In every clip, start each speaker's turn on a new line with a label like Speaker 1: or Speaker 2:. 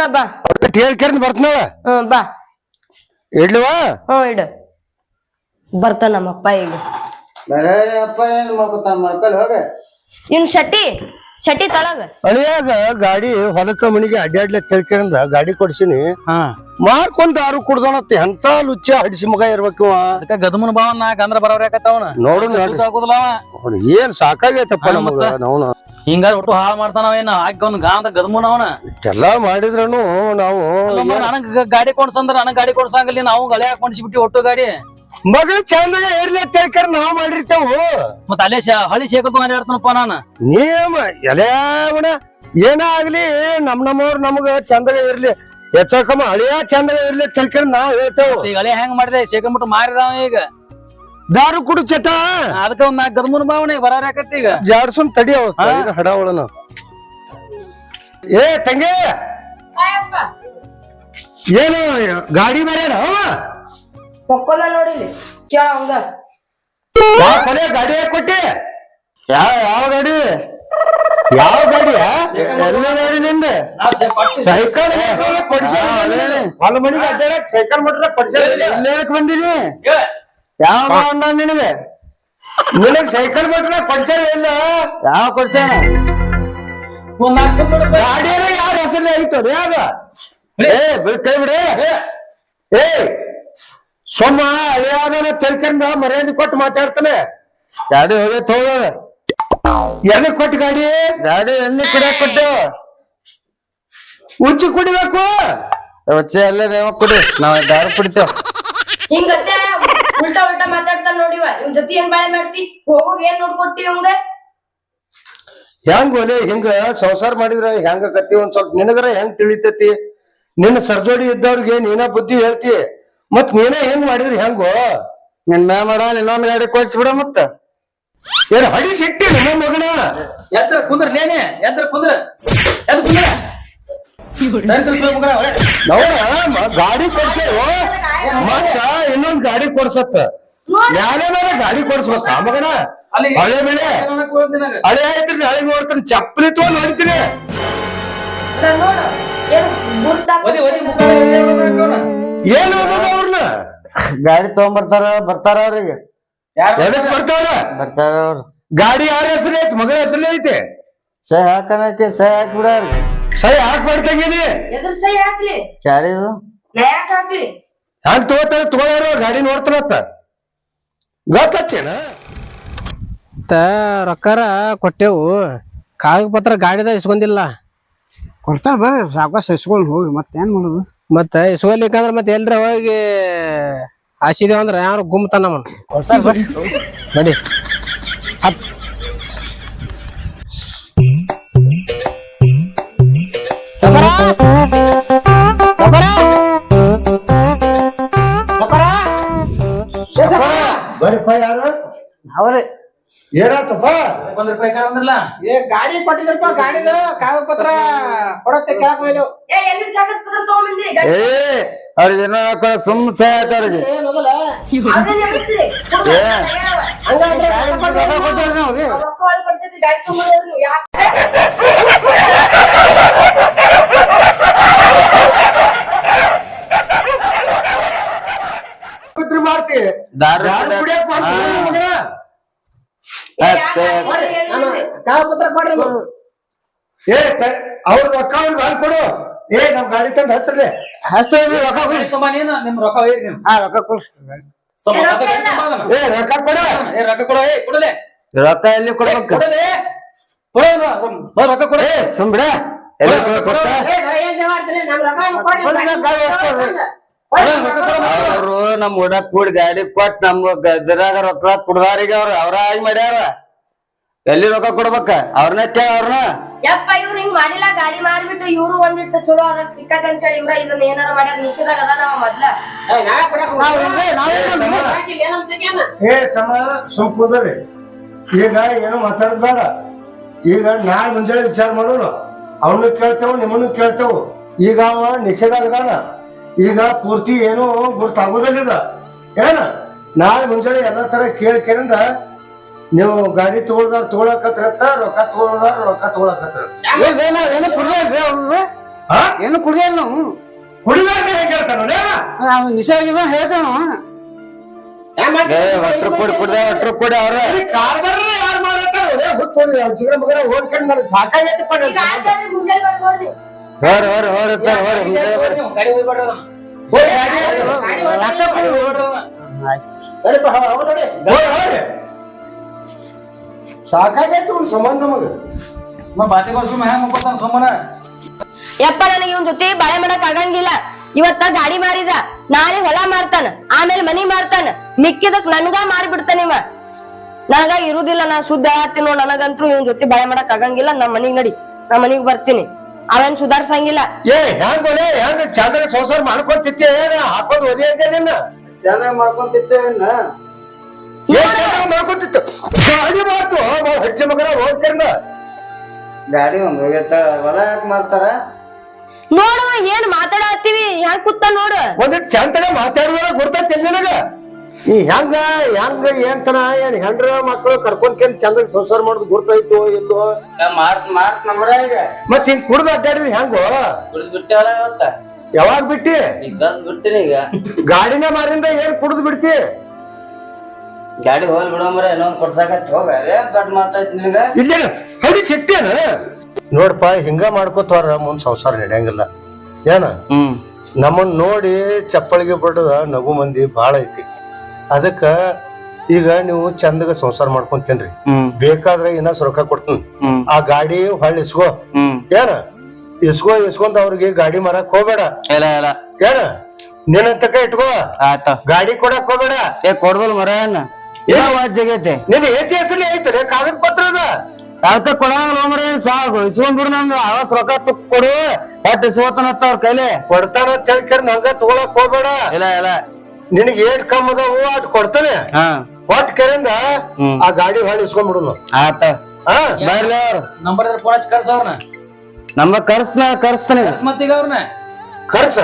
Speaker 1: ಹೋಗೋಣ ಬಾ.
Speaker 2: ಬರ್ತಾಳ
Speaker 1: ಹ್ಮ್ ಬಾ.
Speaker 2: ಇಡ್ಲಿವಾ?
Speaker 1: ಹ್ಮ್ ಇಡು. ಬರ್ತಾನ ನಮ್ಮಪ್ಪ ಈಗ.
Speaker 3: ಬೇರೆ ಅಪ್ಪ ಏನ್ ಮಾಡ್ಕೊತಾನ? ಮಾಡ್ಕೊಲ್ ಹೋಗ.
Speaker 1: ಇನ್ ಶಟಿ ತಳಗ.
Speaker 2: ಅಳಿಯಾಗ ಗಾಡಿ ಹೊಲಕ್ಕ ಮನಿಗೆ ಅಡ್ಡಾಡ್ಲೆ ತಿಳ್ಕೊಂಡ ಗಾಡಿ ಕೊಡ್ಸಿನಿ.
Speaker 4: ಹಾ.
Speaker 2: ಮಾರ್ಕೊಂಡ್ ದಾರು ಕುಡ್ದೋಣತ್ತೆ ಎಂತ ಲುಚ್ಚ ಹಡಿಸಿ ಮಗ ಇರ್ಬೇಕು ಇವ.
Speaker 4: ಅದಕ್ಕ ಗದಮನ ಭಾವ ನಾಕ್ ಅಂದ್ರ ಬರೋರ್ ಯಾಕತ್ತವನ
Speaker 2: ನೋಡು
Speaker 4: ಅವ.
Speaker 2: ಅವ್ನು ಏನ್ ಸಾಕಾಗೈತಪ್ಪ
Speaker 4: ಹಾ,
Speaker 2: ನಮಗ
Speaker 4: ಮತ್ತ?
Speaker 2: ನಾವು
Speaker 4: ಹಿಂಗಾರ ಒಟ್ಟು ಹಾಳು ಮಾಡ್ತಾನ ಅವೇನ ಹಾಕಿ ಅವ್ನ ಗಾಂದ ಗದಮನ ಅವನ.
Speaker 2: ಇಷ್ಟೆಲ್ಲ ಮಾಡಿದ್ರನು ನಾವು
Speaker 4: ನನಗ ಗ- ಗಾಡಿ ಕೊಡ್ಸಂದ್ರ ನನಗ್ ಗಾಡಿ ಕೊಡ್ಸಂಗಿಲ್ಲ ನಾವು ಗಳೆ ಹಾಕೊಂಡ್ಸಿ ಬಿಟ್ಟಿ ಒಟ್ಟು ಗಾಡಿ.
Speaker 2: ಮಗಳು ಚಂದ ಇರ್ಲಿ ತಿಳ್ಕರ್ ನಾವ್ ಮಾಡಿರ್ತೇವು.
Speaker 4: ಮತ್ತ ಅಲ್ಲೇ ಶಾ- ಹಳಿ ಶೇಖರ್ ಮಾತಾಡ್ತಾನಪ್ಪ ನಾನು.
Speaker 2: ನೀವ್ ಎಲೆ ಏನ ಆಗ್ಲಿ ನಮ್ ನಮ್ಮವ್ರು ನಮಗ ಚಂದ ಇರ್ಲಿ. ಹೆಚ್ಚಕಮ್ಮ ಹಳೆಯ ಚಂದ ಇರ್ಲಿ ತಿಳ್ಕರ್ ನಾವ್ ಹೇಳ್ತೇವು.
Speaker 4: ಈಗ ಹಳೆ ಹೆಂಗ್ ಮಾಡಿದೆ? ಶೇಖರ್ ಮಾರಿದಾವ ಈಗ.
Speaker 2: ದಾರು ಕುಡು ಚಟ.
Speaker 4: ಅದಕ್ಕ ಒಂದ್ ನಾಲ್ಕು ಭಾವನೆ ಬರೋರ್ ಯಾಕತ್ತಿ ಈಗ?
Speaker 2: ಜಾಡ್ಸುನ್ ತಡಿ ಅವ. ಹಡ ಅವಳನ ಏ ತಂಗಿ! ಏನು ಗಾಡಿ ಅವ?
Speaker 1: ಮಕ್ಕೊಂದ ನೋಡಿಲಿ ಕೇಳ ಅವಂಗ.
Speaker 2: ಯಾವ ಕೊನೆ ಗಾಡಿ ಕೊಟ್ಟಿ? ಯಾವ ಯಾವ ಗಾಡಿ? ಯಾವ ಗಾಡಿ ಎಲ್ಲ ಗಾಡಿ ನಿಂದ. ಸೈಕಲ್ ಹೊಲ ಮನಿಗೆ ಅಡ್ಡಾಡಕ್ ಸೈಕಲ್ ಮಟ್ರ ಪಡಿಸ ಇಲ್ಲೇನಕ್ ಬಂದಿನಿ ಯಾವ ಅಣ್ಣ ನಿನಗೆ? ನಿನಗ್ ಸೈಕಲ್ ಮಟ್ರ ಕೊಡ್ಸಲ್ ಇಲ್ಲ? ಯಾವ ಪಡಿಸ್ಯಾನ
Speaker 4: ಒಂದ್ ನಾಲ್ಕು
Speaker 2: ಗಾಡಿ ಯಾರ ಹೆಸರಲ್ಲಿ ಐತದ ಯಾವ ಏ ಬಿಡ್ ಕೈ ಬಿಡಿ. ಏ. ಸೊಮ್ಮ ಅಳಿಯಾಗನ ತಿಳ್ಕೊಂಡ ಮರ್ಯಾದೆ ಕೊಟ್ಟು ಮಾತಾಡ್ತಾನೆ. ಗಾಡಿ ಹೋಗೈತ್ ಹೋಗ ಎಲ್ಲಿ ಕೊಟ್ಟು ಗಾಡಿ. ಗಾಡಿ ಎಣ್ಣೆ ಕುಡಿಯಕ್ ಕೊಟ್ಟು. ಉಚ್ಚಿ ಕುಡಿಬೇಕು. ಉಚ್ಚಿ ಎಲ್ಲ ನೀವು ಕುಡಿ ನಾವ್ ದಾರು ಕುಡಿತೇವ್.
Speaker 1: ಹಿಂಗಷ್ಟೇ ಉಲ್ಟಾ ಉಲ್ಟಾ ಮಾತಾಡ್ತಾನ ನೋಡಿವ ಇವ್. ಜೊತೆ ಏನ್ ಬಾಳೆ ಮಾಡ್ತಿ? ಹೋಗೋಗ್ ಏನ್ ನೋಡ್ಕೊಟ್ಟಿ ಅವಂಗ
Speaker 2: ಹೆಂಗ್ ಒಲೆ ಹಿಂಗ ಸಂಸಾರ ಮಾಡಿದ್ರ ಹೆಂಗ ಕತ್ತಿ ಒಂದ್ ಸ್ವಲ್ಪ ನಿನಗರ ಹೆಂಗ್ ತಿಳಿತೈತಿ? ನಿನ್ನ ಸರ್ಜೋಡಿ ಇದ್ದವ್ರಿಗೆ ನೀನ ಬುದ್ಧಿ ಹೇಳ್ತಿ. ಮತ್ ನೀನ ಹೆಂಗ್ ಮಾಡಿದ್ರಿ ಹೆಂಗೋ? ನಿನ್ ಮ್ಯಾ ಮಾಡ ಇನ್ನೊಂದ್ ಗಾಡಿ ಕೊಡ್ಸ್ಬಿಡ ಮತ್ತ. ಏನ್ ಹಡಿ ಸಿಟ್ಟಿ ನಿಮ್ಮ ಮಗನ?
Speaker 4: ಎದ್ರ ಕುಂದ್ರ ಲೇನೆ ಎದ್ರ ಕುಂದ್ರ? ಎದ್ರ ಕುಂದ್ರ?
Speaker 2: ಗಾಡಿ ಕೊಡ್ಸೇವು ಮತ್ತ ಇನ್ನೊಂದ್ ಗಾಡಿ ಕೊಡ್ಸತ್ತ. ಮ್ಯಾಲೆ ಮೇಲೆ ಗಾಡಿ ಕೊಡ್ಸ್ಬೇಕ ಆ ಮಗನ? ಹಳೆ ಬೆಳೆ. ಹಳೆ ಆಯ್ತ್ರಿ ನಾಳೆ ನೋಡ್ತೀನಿ ಚಪ್ಪಲಿ ತಗೊಂಡ್ ನೋಡ್ತೀನಿ
Speaker 1: ನಾನ್ ನೋಡು ಏನು
Speaker 2: ಏನ್ ಅವ್ರನ್ನ?
Speaker 3: ಗಾಡಿ ತಗೊಂಡ್ಬರ್ತಾರ ಬರ್ತಾರ ಅವ್ರಿಗೆ.
Speaker 2: ಎದಕ್ ಬರ್ತಾರೆ?
Speaker 3: ಬರ್ತಾರ ಅವ್ರು.
Speaker 2: ಗಾಡಿ ಯಾರ ಹೆಸರು ಐತಿ? ಮಗಳ ಹೆಸರು ಐತಿ?
Speaker 3: ಸೈ ಹಾಕನಕ್ಕೆ ಸೈ ಹಾಕ್ಬಿಡ
Speaker 2: ಸರಿ ಹಾಕ್
Speaker 1: ಎದ್ರ ಸೈ ಹಾಕ್ಲಿ.
Speaker 3: ಗಾಡಿದು
Speaker 1: ನಾ ಯಾಕೆ ಹಾಕ್ಲಿ?
Speaker 2: ಹಂಗ ತಗೋತಾರ? ತಗೊಳ್ಳಾರ ಗಾಡಿ ನೋಡ್ತಾರತ್ತ ಗೊತ್ತೇನ
Speaker 5: ಮತ್ತ ರೊಕ್ಕಾರ ಕೊಟ್ಟೆವು. ಕಾಗದ ಪತ್ರ ಗಾಡಿದ ಇಸ್ಕೊಂಡಿಲ್ಲ.
Speaker 6: ಕೊಡ್ತಾರ ಬಾ ಸಾವಕಾಶ ಇಸ್ಕೊಂಡು ಹೋಗಿ ಮತ್ತೇನ್ ಮಾಡೋದು?
Speaker 5: ಮತ್ತ ಇಸ್ಕೊಲಿಕ್ಕಂದ್ರ ಮತ್ತೆ ಎಲ್ರ ಹೋಗಿ ಹಾಸಿದೇವ ಅಂದ್ರ ಯಾರು ಗುಮ್ತಾನ ನಡಿ.
Speaker 2: ಬರೀಪ್ಪ ಯಾರು?
Speaker 6: ಅವ್ರಿ.
Speaker 2: ಏನಾತಪ್ಪ?
Speaker 4: ಒಂದ್ ರೂಪಾಯಿ ಕಾಳ್ ಬಂದ್ರಲ್ಲ
Speaker 6: ಏ ಗಾಡಿ ಕೊಟ್ಟಿದ್ರಪ್ಪ ಗಾಡಿದು ಕಾಗದ ಪತ್ರ ಕೊಡತ್ತೆ ಕೇಳಕ್ ಹೋಯ್ದೆವು
Speaker 1: ಏ ಎದ್ರ ಕಾಗದ ಪತ್ರ ತಗೊಂಬಂದಿರಿ ಗಾಡಿ
Speaker 3: ಏ ಅವ್ರಿಗೆ ಏನೋ ಸುಮ್ ಸೈ ಹಾಕೋರಿಗೆ
Speaker 6: ಏ ಮೊದಲ
Speaker 1: ಅವ್ರನ್ನ ನೆನಪಿಸ್ರಿ. ಕೊಡು, ತಯಾರವ.
Speaker 6: ಹಂಗಾದ್ರೆ ರೊಕ್ಕ ಕೊಟ್ಟಿದ್ರೆ ನಾವು ರೀ.
Speaker 1: ಅವ್ರ್ ರೊಕ್ಕ ಒಳಗ್ ಬರ್ತೈತಿ, ಗಾಡಿ ತಗೊಂಬಂದವ್ರು ನೀವು ಯಾಕೆ
Speaker 2: ಪತ್ರ ಮಾಡ್ತಿ
Speaker 3: ದಾರು
Speaker 2: ದಾರು ಕುಡಿಯಕ್ ಮಾಡ್ತಿ
Speaker 6: ಪತ್ರ ಕೊಡ್ರಿ ನೀವು.
Speaker 2: ಏ ಅವ್ರ ರೊಕ್ಕ ಅವ್ರಿಗೆ ಹಾಲ್ ಕೊಡು. ಏ ನಮ್ ಗಾಡಿ ತಂದು
Speaker 6: ಅಷ್ಟೇ ಇರ್ರಿ, ರೊಕ್ಕ ಕೊಡಿ.
Speaker 4: ತುಂಬ ನೀನು ನಿಮ್ ರೊಕ್ಕ ಒಯ್ಯಿರಿ ನೀವು
Speaker 6: ಹಾ ರೊಕ್ಕ
Speaker 4: ಕೊಡು.
Speaker 1: ಏ
Speaker 4: ತುಂಬ ಅದನ್ನ.
Speaker 2: ಏ ರೊಕ್ಕ ಕೊಡು.
Speaker 4: ಏ ರೊಕ್ಕ ಕೊಡ ಏ ಕೊಡಲೆ.
Speaker 3: ರೊಕ್ಕ ಎಲ್ಲಿ ಕೊಡ್ಬೇಕು?
Speaker 4: ಕೊಡಲೆ. ಕೊಡ ರೊಕ್ಕ ಕೊಡ.
Speaker 3: ಏ ಎಲ್ಲ ಬಿಡ ಎಲ್ಲಿ ಕೊಡ್ತಾ ಅವ್ರು ನಮ್ ಹುಡಕ್ ಕೂಡಿ ಗಾಡಿ ಕೊಟ್ ನಮ್ ಗದ್ರಾಗ ರೊಕ್ಕ ಕುಡ್ದಾರಿಗೆ ಅವ್ರ ಅವ್ರ ಆಗಿ ಮಾಡ್ಯಾರ. ಎಲ್ಲಿ ರೊಕ್ಕ ಕೊಡ್ಬೇಕ? ಅವ್ರನ್ನ ಕೇಳ ಅವ್ರನ್ನ.
Speaker 1: ಯಪ್ಪ ಇವ್ರು ಹಿಂಗ್ ಮಾಡಿಲ್ಲ ಗಾಡಿ ಮಾರ್ಬಿಟ್ಟು ಇವ್ರು ಒಂದಿಟ್ಟು ಚಲೋ ಅದ್ರಾಗ ಸಿಕ್ಕತ್ ಅಂತೇಳಿ ಇವ್ರ ಇದನ್ನ ಏನಾರ ಮಾಡ್ಯಾರ ನಿಷೇಧಾಗ ಅದ ನಾವ್ ಮೊದ್ಲ.
Speaker 6: ಏ,
Speaker 2: ತಮ್ಮ.
Speaker 6: ಹಾಕಿಲ್ಲ, ಏನಂತ
Speaker 2: ಏ ತಮ್ಮ ಸುಮ್ ಕೂದ್ರಿ. ಈಗ ಏನು ಮಾತಾಡೋದ್ ಬೇಡ. ಈಗ ನಾಳೆ ಮುಂಜಾನೆ ವಿಚಾರ ಮಾಡೋಣ ಅವನು ಕೇಳ್ತೇವು ನಿಮ್ಮನ್ನು ಕೇಳ್ತೇವು. ಈಗ ಅವ ನಿಷೇಧಾಗದಾನ ಈಗ ಪೂರ್ತಿ ಏನು ಗುರ್ತಾಗೋದಿಲ್ಲ ಏನ ನಾಳೆ ಮುಂಜಾನೆ ಎಲ್ಲಾ ತರ ಕೇಳ್ಕೇರಿಂದ ನೀವು ಗಾಡಿ ತಗೊಳ್ದಾರ ತಗೊಳಕತ್ರ ರೊಕ್ಕ ತಗೊಳ್ದಾರ ರೊಕ್ಕ ತಗೊಳಕತ್ರ
Speaker 6: ಏನ- ಏನೋ ಕೊಡ್ರಿ ಅವ್ರು.
Speaker 2: ಹಾ
Speaker 6: ಏನು ಕುಡಿಯಲ್ಲ ನಾವು
Speaker 2: ಕುಡಿದಾರ
Speaker 6: ನಿಷೇಧ ಹೇಳ್ತಾನ
Speaker 3: ಹೊರ ಹೊರ ಹೊರ ಹೋರ್
Speaker 2: ಸಾಕಾಗೈತಿ ಒಂದು ಸಂಬಂಧ
Speaker 1: ಯಪ್ಪ ನನಗೆ ಇವನ್ ಜೊತೆ ಬಾಳೆ ಮಾಡಕ್ ಆಗಂಗಿಲ್ಲ. ಇವತ್ತ ಗಾಡಿ ಮಾರಿದ. ನಾಳೆ ಹೊಲ ಮಾರ್ತಾನ. ಆಮೇಲೆ ಮನಿ ಮಾರ್ತಾನ. ಮಿಕ್ಕಿದಕ್ ನನ್ಗ ಮಾರಿಬಿಡ್ತಾನ ಇವ. ನನಗ ಇರುದಿಲ್ಲ ನಾ ಶುದ್ಧ ಹೇಳ್ತೀನಿ ನನಗಂತೂ ಇವನ್ ಜೊತೆ ಬಾಳೆ ಮಾಡಕ್ ಆಗಂಗಿಲ್ಲ. ನಮ್ಮ ಮನಿಗ್ ನಡಿ. ನಾ ಮನಿಗ್ ಬರ್ತೀನಿ. ಅವೇನ್ ಸುಧಾರ್ಸಂಗಿಲ್ಲ.
Speaker 2: ಏ ಹೆಂಗ್ ಹೆಂಗ ಚಂದ್ರ ಸಂಸಾರ ಮಾಡ್ಕೊಂತಿದ್ದೆ ಏನ ಹಾಕೊಂಡು ನಿನ್ನ?
Speaker 6: ಚೆನ್ನಾಗಿ
Speaker 2: ಏನ್ ಚಂದ ಮಾಡ್ಕೊಂತಿತ್ತು ಗಾಡಿ ಮಾಡ್ತು ಹೆಚ್ಚು ಮಗನ ಹೋಗ್ತಿರ್ನ.
Speaker 3: ಗಾಡಿ ಒಂದ್ ಹೋಗೈತ. ಹೊಲ ಯಾಕೆ ಮಾಡ್ತಾರ
Speaker 1: ನೋಡುವ ಏನ್ ಮಾತಾಡತ್ತೀವಿ? ಹೆಂಗ್ ಕೂತ ನೋಡು.
Speaker 2: ಒಂದಿಟ್ಟು ಚಂದ್ರ ಮಾತಾಡುವ ಗೊತ್ತೈತಿ ನಿನಗ? ಈ ಹೆಂಗ ಹೆಂಗ ಏನ್ತನ ಏನ್ ಹೆಂಡ್ರ ಮಕ್ಕಳು ಕರ್ಕೊಂಡ್ಕೇನ್ ಚಂದ ಸಂಸಾರ ಮಾಡೋದು ಗುರ್ತೈತೋ ಇಲ್ಲೋ?
Speaker 3: ಮಾರ್ತ್ ಮಾರ್ತ್ ನಮ್ರ ಈಗ.
Speaker 2: ಮತ್ ಹಿಂಗ್ ಕುಡ್ದು ಅಡ್ಡಾಡಿದ್ರಿ ಹೆಂಗೋ?
Speaker 3: ಕುಡಿದ್ ಬಿಟ್ಟವಲ್ಲ ಇವತ್ತ?
Speaker 2: ಯಾವಾಗ ಬಿಟ್ಟಿ?
Speaker 3: ಈಗ ಸದ್ ಬಿಟ್ಟಿನಿ ಈಗ.
Speaker 2: ಗಾಡಿನ ಮಾರಿಂದ ಏನ್ ಕುಡ್ದು ಬಿಡ್ತಿ?
Speaker 3: ಗಾಡಿ ಹೋಲ್ ಬಿಡಂಬ್ರ ಇನ್ನೊಂದ್ ಕೊಡ್ಸಾಕತ್ ಹೋಗ. ಅದೇ ದೊಡ್ಡ ಮಾತಾಯ್ತು ನಿನಗ?
Speaker 2: ಹಡಿ ಸಿಟ್ಟೇನ ನೋಡಪ್ಪ ಹಿಂಗ ಮಾಡ್ಕೋತಾರ ಮುಂದ್ ಸಂಸಾರ ನಡೆಯಂಗಿಲ್ಲ. ಏನ?
Speaker 3: ಹ್ಮ್.
Speaker 2: ನಮ್ಮನ್ ನೋಡಿ ಚಪ್ಪಳಿಗೆ ಬಡದ ನಗು ಮಂದಿ ಬಾಳ ಐತಿ. ಅದಕ್ಕ ಈಗ ನೀವು ಚಂದಗ ಸಂಸಾರ ಮಾಡ್ಕೊಂತೇನ್ರಿ. ಬೇಕಾದ್ರೆ ಇನ್ನ ರೊಕ್ಕ ಕೊಡ್ತೀನಿ. ಆ ಗಾಡಿ ಹೊಳ್ಳಿ ಇಸ್ಕೋ. ಏನ? ಇಸ್ಕೋ ಇಸ್ಕೊಂತ ಅವ್ರಿಗೆ ಗಾಡಿ ಮಾರಕ್ ಹೋಗ್ಬೇಡ.
Speaker 3: ಇಲ್ಲ ಇಲ್ಲ.
Speaker 2: ಏನ? ನಿನ್ನಂತಕ ಇಟ್ಕೋ.
Speaker 3: ಆತ
Speaker 2: ಗಾಡಿ ಕೊಡಕ್ ಹೋಗ್ಬೇಡ.
Speaker 3: ಏ ಕೊಡ್ದಲ್ ಮರ ಏನ? ವಾಜ್ಜಾಗೈತೆ
Speaker 2: ನಿನ್ ಏಟಿ ಹೆಸರು ಐತ್ರಿ ಕಾಗದ ಪತ್ರ ಅದ.
Speaker 3: ಅದಕ್ಕ ಕೊಡಂಗಿಲ್ಲ ಮರ ಸಾಕು. ಇಸ್ಕೊಂಡ್ಬಿಡು ನಮ್ದು ಆವಸ್ ರೊಕ್ಕ ತುಕ್ ಕೊಡು. ಬಟ್ ಇಸ್ಕೋತಾನತ್ತ ಅವ್ರ ಕೈಲಿ.
Speaker 2: ಕೊಡ್ತಾನ ಅಂತ ಹೇಳ್ಕರ್ ನಂಗ ತಗೊಳಕ್ ಹೋಗ್ಬೇಡ.
Speaker 3: ಇಲ್ಲ ಇಲ್ಲ.
Speaker 2: ನಿನಗೆ ಏಟ್ ಕಮ್ ಅದಾವು ಅಟ್ ಕೊಡ್ತಾನೆ.
Speaker 3: ಹಾ.
Speaker 2: ಒಟ್ ಕರಿಂದ
Speaker 3: ಹ್ಮ್.
Speaker 2: ಆ ಗಾಡಿ ಹೊಳ್ಳಿ ಇಸ್ಕೊಂಡ್ಬಿಡುನು
Speaker 3: ಆತ. ಬರ್ಲಿ ಅವ್ರು.
Speaker 4: ನಂಬರ್ ಇದ್ರೆ ಫೋನ್ ಹಚ್ಚಿ ಕರ್ಸ ಅವ್ರನ್ನ
Speaker 3: ನಮ್ಮ ಕರ್ಸ್ನ ಕರ್ಸ್ತಾನೆ.
Speaker 4: ಕರ್ಸ್ ಮತ್ತೀಗ ಅವ್ರನ್ನ
Speaker 2: ಕರ್ಸ.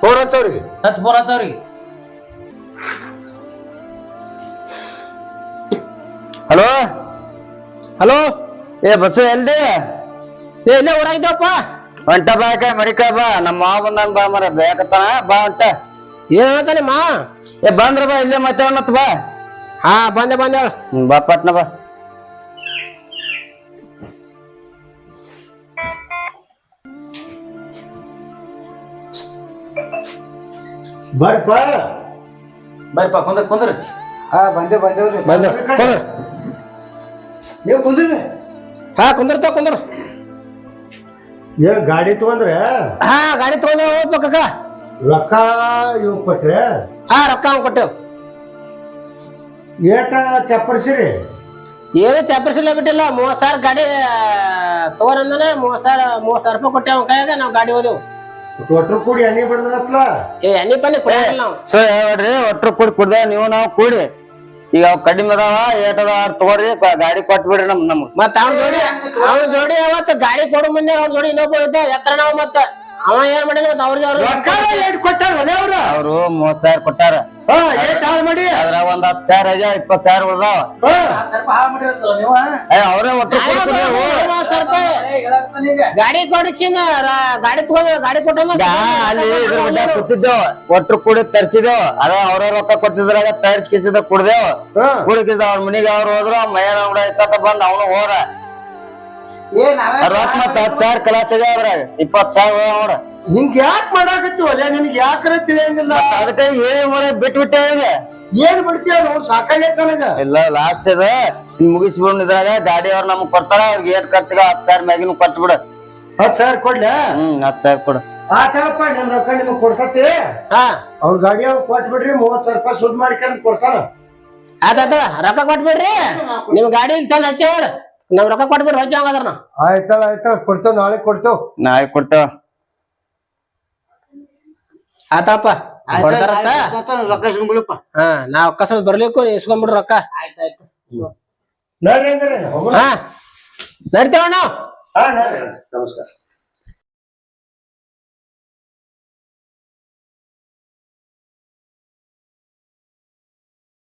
Speaker 2: ಫೋನ್ ಹಚ್ಚ ಅವ್ರಿಗೆ.
Speaker 4: ಹಚ್ಚ ಫೋನ್ ಹಚ್ಚ ಅವ್ರಿಗೆ.
Speaker 3: ಹಲೋ?
Speaker 5: ಹಲೋ?
Speaker 3: ಏ ಬಸ್ಸು ಎಲ್ದಿ?
Speaker 5: ಏ ಇಲ್ಲೇ ಊರಾಗಿದ್ದಪ್ಪ
Speaker 3: ಹೊಂಟ ಬಾಕ ಮರಿಕ ಬಾ. ನಮ್ಮ ಮಾವ ಬಂದಾನ ಬಾ ಮರ ಬೇಕತ್ತಾನ? ಬಾ ಹೊಂಟ
Speaker 5: ಏನ್ ಹೇಳ್ತಾನೆ ಮಾ?
Speaker 3: ಏ ಬಂದ್ರ ಬಾ ಇಲ್ಲೇ ಮತ್ತೆ ಮತ್ತೆ ಬಾ.
Speaker 5: ಹಾ ಬಂದೆ ಬಂದೆ ಹೇಳು.
Speaker 3: ಹ್ಮ್, ಬಾ ಪಟ್ನ ಬಾ.
Speaker 2: ಬರ್ಪ.
Speaker 4: ಬರ್ರಿಪ್ಪ ಕುಂದ್ರ ಕುಂದ್ರ.
Speaker 6: ಹಾ ಬಂದೆ ಬಂದೇವ್ರಿ
Speaker 5: ಬಂದೆ ಕುಂದ್ರ.
Speaker 2: ನೀವು ಕುಂದ್ರಿ.
Speaker 5: ಹಾ ಕುಂದಿರ್ತಾವ ಕುಂದ್ರ.
Speaker 2: ಏನ್ ಗಾಡಿ ತಗೊಂಡ್ರೆ?
Speaker 5: ಹಾ ಗಾಡಿ ತಗೊಂಡ ಹೋಗ್ಬೇಕ
Speaker 2: ರೊಕ್ಕ ಇವ್ ಕೊಟ್ರೆ?
Speaker 5: ಹಾ ರೊಕ್ಕ ಕೊಟ್ಟೆವು.
Speaker 2: ಏಟ ಚಪ್ಪಡಿಸಿರಿ
Speaker 5: ಏನು ಚಾಪರ್ಸಿಲ್ಲ ಬಿಟ್ಟಿಲ್ಲ ಮೂವತ್ತು ಸಾವಿರ ಗಾಡಿ ತಗೋರಂದನ ಮೂವತ್ತು ಸಾವಿರ ಮೂವತ್ತು ಸಾವಿರ ರೂಪಾಯಿ ಕೊಟ್ಟೆ ಅವ್ನ ಕೈಯಾಗ ನಾವು ಗಾಡಿ ಹೋದೆವು.
Speaker 2: ಒಟ್ರು ಕೂಡಿ ಎಣ್ಣೆ
Speaker 5: ಏ ಎಣ್ಣೆ ಪಣ್ಣಿ ಕೊಡಲ್ಲ ನಾವು.
Speaker 3: ಸೊ ಹೇಳ್ರಿ ಒಟ್ರು ಕೂಡಿ ಕುಡ್ದ ನೀವು ನಾವು ಕೂಡಿ. ಈಗ ಅವ್ ಕಡಿಮೆ ಅದಾವ ಏಟ್ ಅದಾವ ಅಷ್ಟ್ ತಗೋರಿ ಕ- ಗಾಡಿ ಕೊಟ್ಬಿಡ್ರಿ ನಮ್ ನಮ್ಗೆ.
Speaker 5: ಮತ್ತ ಅವ್ನ ಜೋಡಿ ಅವ್ನ ಜೋಡಿ ಅವತ್ತ ಗಾಡಿ ಕೊಡು ಮುಂದೆ ಅವ್ನ ಜೋಡಿ ಇನ್ನೊಬ್ಬ ಇದ್ದ ಎತ್ತರ ನಾವು ಮತ್ತ. ಅವ ಏನ್ ಮಾಡಿಲ್ಲ ಮತ್ತ ಅವ್ರಿಗೆ
Speaker 2: ರೊಕ್ಕ
Speaker 5: ಅವ್ರಿಗೆ
Speaker 2: ಏಟ್ ಕೊಟ್ಟಾರ ಒಲೆ ಅವ್ರ?
Speaker 3: ಅವ್ರು ಮೂವತ್ ಸಾವಿರ ಕೊಟ್ಟಾರ.
Speaker 2: ಹಾ ಏಟ್ ಹಾಳ್ ಮಾಡಿ?
Speaker 3: ಅದ್ರಾಗ ಒಂದ್ ಹತ್ ಸಾವಿರ ಆಗ್ಯಾವ ಇಪ್ಪತ್ ಸಾವಿರ ಉಳ್ದಾವ.
Speaker 2: ಹಾ.
Speaker 4: ಸ್ವಲ್ಪ ಹಾಳು ಮಾಡಿರತ್ತಲ್ಲ ನೀವು?
Speaker 3: ಏ ಅವ್ರೇ
Speaker 4: ಈಗ.
Speaker 5: ಗಾಡಿ ಕೊಡಿಸಿಂದ ಗಾಡಿ ತಗೊಂಡ್ ಗಾಡಿ ಕೊಟ್ಟ
Speaker 3: ಅಲ್ಲಿ ಇದ್ರ ಕೂತಿದ್ದೇವ್. ಒಟ್ರು ಕೂಡಿ ತರ್ಸಿದೇವ್ ಅದ ಅವ್ರ ರೊಕ್ಕ ಕೊಟ್ಟಿದ್ರಾಗ ತಯಾರಿಸ್ಕಿಸಿದ ಕಿಸಿದ ಕುಡ್ದೇವ್ ಕುಡಿಕಿದ ಅವ್ರ ಮನಿಗೆ ಅವ್ರು ಹೋದ್ರ ಇತ್ತ ಬಂದ್ ಅವನು ಹೋರ ಮತ್ತ ಹತ್ ಸಾವಿರ ಕಲಾಸ ಆಗ್ಯಾವ ಅದ್ರಾಗ. ಇಪ್ಪತ್ ಸಾವಿರ ನೋಡ.
Speaker 2: ಹಿಂಗ್ ಯಾಕ್ ಮಾಡಾಕತ್ತೀವಲ್ಲ ನಿನಗೆ ಯಾಕರ ತಿಳಿಯಂಗಿಲ್ಲ?
Speaker 3: ಅದಕ್ಕೆ ಮರ ಬಿಟ್ಬಿಟ್ಟೆ ಈಗ?
Speaker 2: ಏನ್ ಬಿಡ್ತೀಯ ನೋಡ್ ಸಾಕಾಗೈತ್ ನನಗ?
Speaker 3: ಇಲ್ಲ ಲಾಸ್ಟ್ ಇದ ಮುಗಿಸ್ಬಿಡ್ ಇದ್ರಾಗ ಗಾಡಿ ಅವ್ರ ನಮಗ್ ಕೊಡ್ತಾರ ಅವ್ರಿಗೆ ಏಟ್ ಖರ್ಚಿಗೆ ಹತ್ ಸಾವಿರ ಮ್ಯಾಗಿನ ಕೊಟ್ಬಿಡ.
Speaker 2: ಹತ್ ಸಾವಿರ ಕೊಡ್ಲ?
Speaker 3: ಹ್ಮ್ ಹತ್ ಸಾವಿರ ಕೊಡು.
Speaker 2: ಆತಪ್ಪ ನಿಮ್ ರೊಕ್ಕ ನಿಮಗ್ ಕೊಡ್ತತಿ.
Speaker 5: ಹಾ.
Speaker 2: ಅವ್ರ ಗಾಡಿ ಅವ್ರು ಕೊಟ್ಬಿಡ್ರಿ ಮೂವತ್ ಸಾವಿರ ರೂಪಾಯಿ ಸುದ್ ಮಾಡ್ಕೊಂಡ್ ಕೊಡ್ತಾರ.
Speaker 5: ಆತಾತ ರೊಕ್ಕ ಕೊಟ್ಬಿಡ್ರಿ. ನಿಮ್ ಗಾಡಿ ತಂದ್ ಹಚ್ಚಿ ನಮ್ ರೊಕ್ಕ ಕೊಟ್ಬಿಡ್ರಿ ಹಚ್ಚಿ ಹಂಗದ್ರ ಆಯ್ತಲ್ಲ
Speaker 2: ಆಯ್ತಳ ಆಯ್ತಳ ಕೊಡ್ತೇವ್ ನಾಳೆ ಕೊಡ್ತೇವ್.
Speaker 3: ನಾಳೆ ಕೊಡ್ತೇವ.
Speaker 5: ಆತಪ್ಪ
Speaker 6: ರೊಕ್ಕ ಇಸ್ಕೊಂಡ್ಬಿಡಪ್ಪ
Speaker 5: ಹಾ ನಾವ್ ಅಕಸ್ಮಾತ್ ಬರ್ಲಿಕ್ಕೂ ಇಸ್ಕೊಂಬಿಡ್ರಿ ಇಸ್ಕೊಂಡ್ಬಿಡ್ರಿ ರೊಕ್ಕ.
Speaker 6: ಆಯ್ತಾಯ್ತು
Speaker 2: ನೋಡ್ರಿ.
Speaker 5: ಹಾ ನಡ್ತೇವ ನಾವು
Speaker 2: ಹಾ ನಮಸ್ಕಾರ.